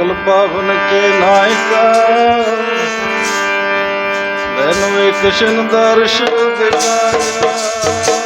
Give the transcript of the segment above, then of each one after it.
ਸਗਲ ਪਾਵਨ ਕੇ ਨਾਇਕਾ। ਮੈਨੂੰ ਇੱਕ ਛਿਨ ਦਰਸ਼ ਦਿਖਾਇਆ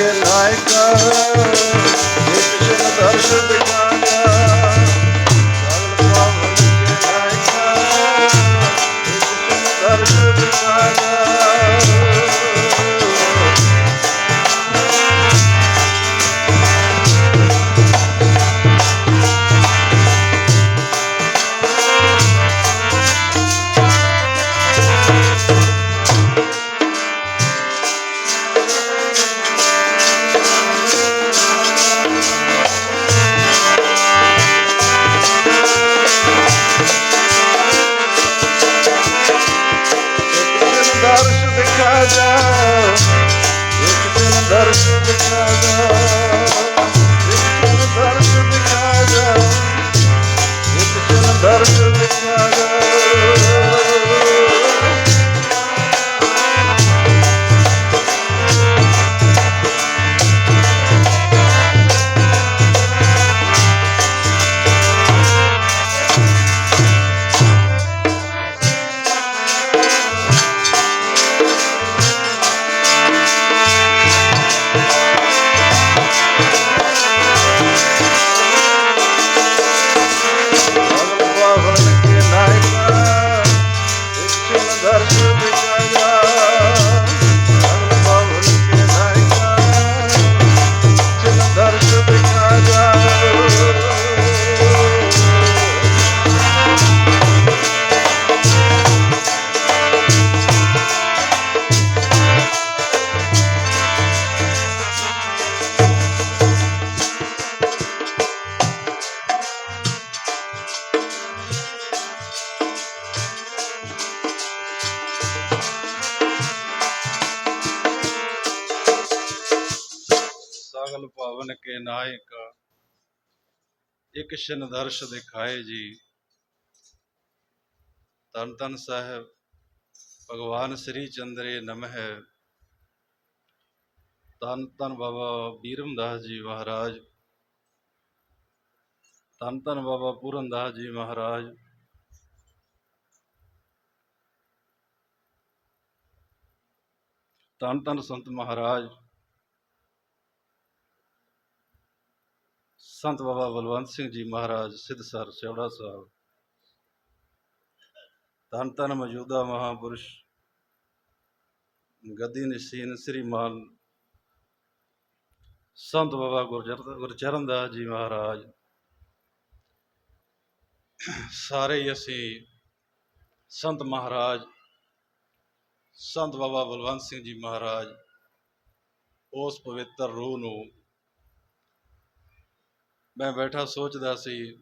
ਪਾਵਨ ਕੇ Yeah. ਸਗਲ ਪਾਵਨ ਕੇ ਨਾਇਕ, ਇੱਕ ਛਿਨ ਦਿਖਾਏ ਜੀ। ਤਨ ਤਨ ਸਾਹਿਬ, ਭਗਵਾਨ ਸ੍ਰੀ ਚੰਦਰੇ ਨਮਹਿ ਤਨ ਤਨ ਬਾਬਾ ਬੀਰਮਦਾਸ ਜੀ ਮਹਾਰਾਜ। ਤਨ ਤਨ ਬਾਬਾ ਪੂਰਨਦਾਸ ਜੀ ਮਹਾਰਾਜ। ਤਨ ਤਨ ਸੰਤ ਮਹਾਰਾਜ। ਸੰਤ ਬਾਬਾ ਬਲਵੰਤ ਸਿੰਘ ਜੀ ਮਹਾਰਾਜ ਸਿੱਧਸਰ ਚੌੜਾ ਸਾਹਿਬ। ਧੰਨ ਧੰਨ ਮੌਜੂਦਾ ਮਹਾਪੁਰਸ਼, ਗੱਦੀ ਨਿਸ਼ੀਨ ਸ੍ਰੀਮਾਨ ਸੰਤ ਬਾਬਾ ਗੁਰਜਰ ਗੁਰਚਰਨ ਦਾਸ ਜੀ ਮਹਾਰਾਜ। ਸਾਰੇ ਹੀ ਅਸੀਂ ਸੰਤ ਮਹਾਰਾਜ, ਸੰਤ ਬਾਬਾ ਬਲਵੰਤ ਸਿੰਘ ਜੀ ਮਹਾਰਾਜ, ਉਸ ਪਵਿੱਤਰ ਰੂਹ ਨੂੰ ਮੈਂ ਬੈਠਾ ਸੋਚਦਾ ਸੀ,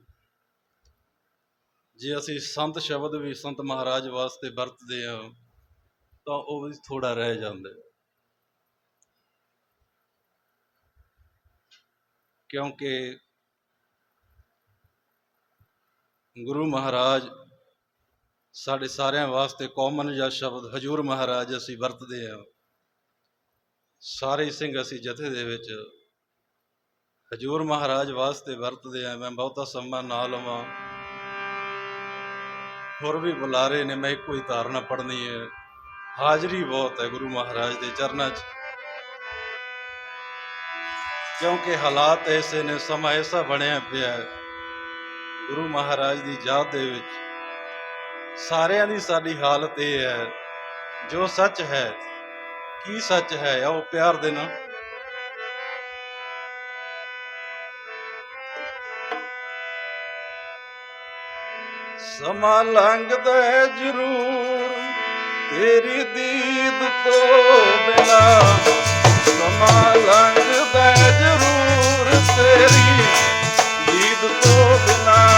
ਜੇ ਅਸੀਂ ਸੰਤ ਸ਼ਬਦ ਵੀ ਸੰਤ ਮਹਾਰਾਜ ਵਾਸਤੇ ਵਰਤਦੇ ਹਾਂ ਤਾਂ ਉਹ ਵੀ ਥੋੜਾ ਰਹਿ ਜਾਂਦਾ। ਕਿਉਂਕਿ ਗੁਰੂ ਮਹਾਰਾਜ ਸਾਡੇ ਸਾਰਿਆਂ ਵਾਸਤੇ ਕਾਮਨ ਜਾਂ ਸ਼ਬਦ ਹਜੂਰ ਮਹਾਰਾਜ ਅਸੀਂ ਵਰਤਦੇ ਹਾਂ ਸਾਰੇ ਸਿੰਘ ਅਸੀਂ ਜਥੇ ਦੇ ਵਿੱਚ ਹਜੂਰ ਮਹਾਰਾਜ ਵਾਸਤੇ ਵਰਤਦੇ ਆ, ਮੈਂ ਬਹੁਤਾ ਸਮਾਂ ਨਾ ਲਵਾਂ। ਹੋਰ ਵੀ ਬੁਲਾਰੇ ਨੇ, ਮੈਂ ਇੱਕੋ ਹੀ ਧਾਰਨਾ ਪੜਨੀ ਹੈ। ਹਾਜ਼ਰੀ ਬਹੁਤ ਹੈ ਗੁਰੂ ਮਹਾਰਾਜ ਦੇ ਚਰਨਾਂ 'ਚ। ਕਿਉਂਕਿ ਹਾਲਾਤ ਐਸੇ ਨੇ, ਸਮਾਂ ਐਸਾ ਬਣਿਆ ਪਿਆ ਹੈ, ਗੁਰੂ ਮਹਾਰਾਜ ਦੀ ਯਾਦ ਦੇ ਵਿੱਚ। ਸਾਰਿਆਂ ਦੀ ਸਾਡੀ ਹਾਲਤ ਇਹ ਹੈ, ਜੋ ਸੱਚ ਹੈ, ਕੀ ਸੱਚ ਹੈ ਉਹ ਪਿਆਰ ਦੇ ਨਾਲ। ਸਮਾਂ ਲੰਘਦਾ ਹੈ ਜ਼ਰੂਰ, ਤੇਰੀ ਦੀਦ ਤੋਂ ਬਿਨਾ। ਸਮਾਂ ਲੰਘਦਾ ਹੈ ਜ਼ਰੂਰ, ਤੇਰੀ ਦੀਦ ਤੋਂ ਬਿਨਾ।